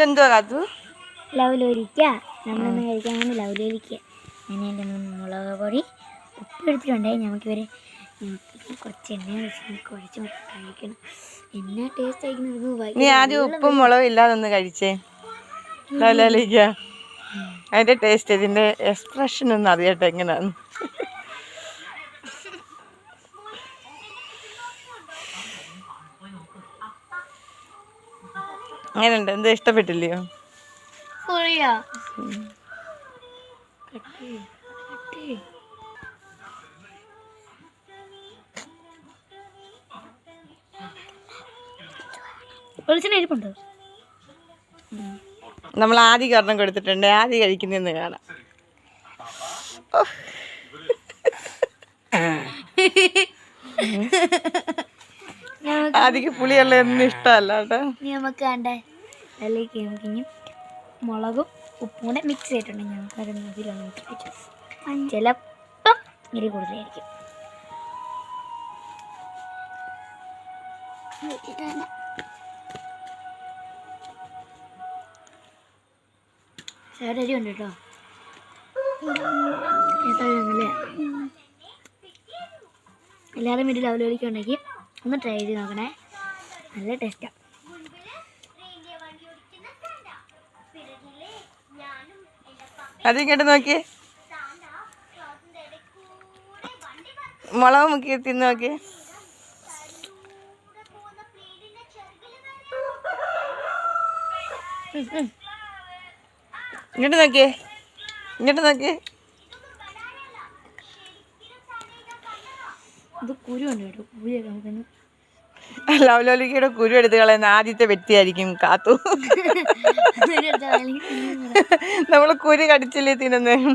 ഇതെന്തുവാ കാത്തു? ലവലോലിക്ക. നമ്മളിന്ന് കഴിക്കാൻ വേണ്ടി ലവലോലിക്ക. ഞാൻ എന്റെ മുളക് പൊടി ഉപ്പ് എടുത്തിട്ടുണ്ടേ നമുക്ക് ഇവരെ കുറച്ച് എണ്ണ വെച്ച് കുഴച്ച് കഴിക്കണം. എന്നാ ടേസ്റ്റ് ആയിരിക്കുന്നത് നീ ആദ്യം ഉപ്പും മുളകും ഇല്ലാതെ ഒന്ന് കഴിച്ചേ. ലവലോലിക്ക. അതിന്റെ ടേസ്റ്റ് ഇതിന്റെ എക്സ്പ്രഷൻ ഒന്ന് അറിയട്ടെ എങ്ങനെയാന്ന്. അങ്ങനെയുണ്ട്. എന്താ ഇഷ്ടപ്പെട്ടില്ലയോ? നമ്മൾ ആദ്യ കാരണം കൊടുത്തിട്ടുണ്ട്. ആദ്യം കഴിക്കുന്ന കാണാം. ഞങ്ങൾക്ക് പുളിയല്ല എന്നും ഇഷ്ടമല്ല കേട്ടോ. ഇനി നമുക്ക് വേണ്ടേ അതിലേക്ക് നമുക്ക് ഇനി മുളകും ഉപ്പും കൂടെ മിക്സ് ചെയ്തിട്ടുണ്ടെങ്കിൽ നമുക്ക് അത് ഇതിലൊന്ന് മിക്സ് വെച്ചു ചിലപ്പം ഇരി കൂടുതലായിരിക്കും. ചേട്ടരി ഉണ്ട് കേട്ടോ. എല്ലാവരും വീട്ടിൽ ലവലോലിക്ക ഉണ്ടെങ്കിൽ ഒന്ന് ട്രൈ ചെയ്ത് നോക്കണേ. നല്ല ടേസ്റ്റാണ് അതിങ്ങോട്ട് നോക്കി. മുളക് മുക്കി തിന്ന് നോക്കി. ഇങ്ങോട്ട് നോക്കിയേ ഇങ്ങോട്ട് നോക്കിയേ ഇത് കുരു ഉണ്ട് കേട്ടോ കുരുയൊക്കെ നമുക്കൊന്ന് ലവലോലിക്കയുടെ കുരു എടുത്ത് കളയുന്ന ആദ്യത്തെ വ്യക്തിയായിരിക്കും കാത്തു. നമ്മൾ നമ്മൾ കുരു കടിച്ചില്ലേ തിന്നുന്നത്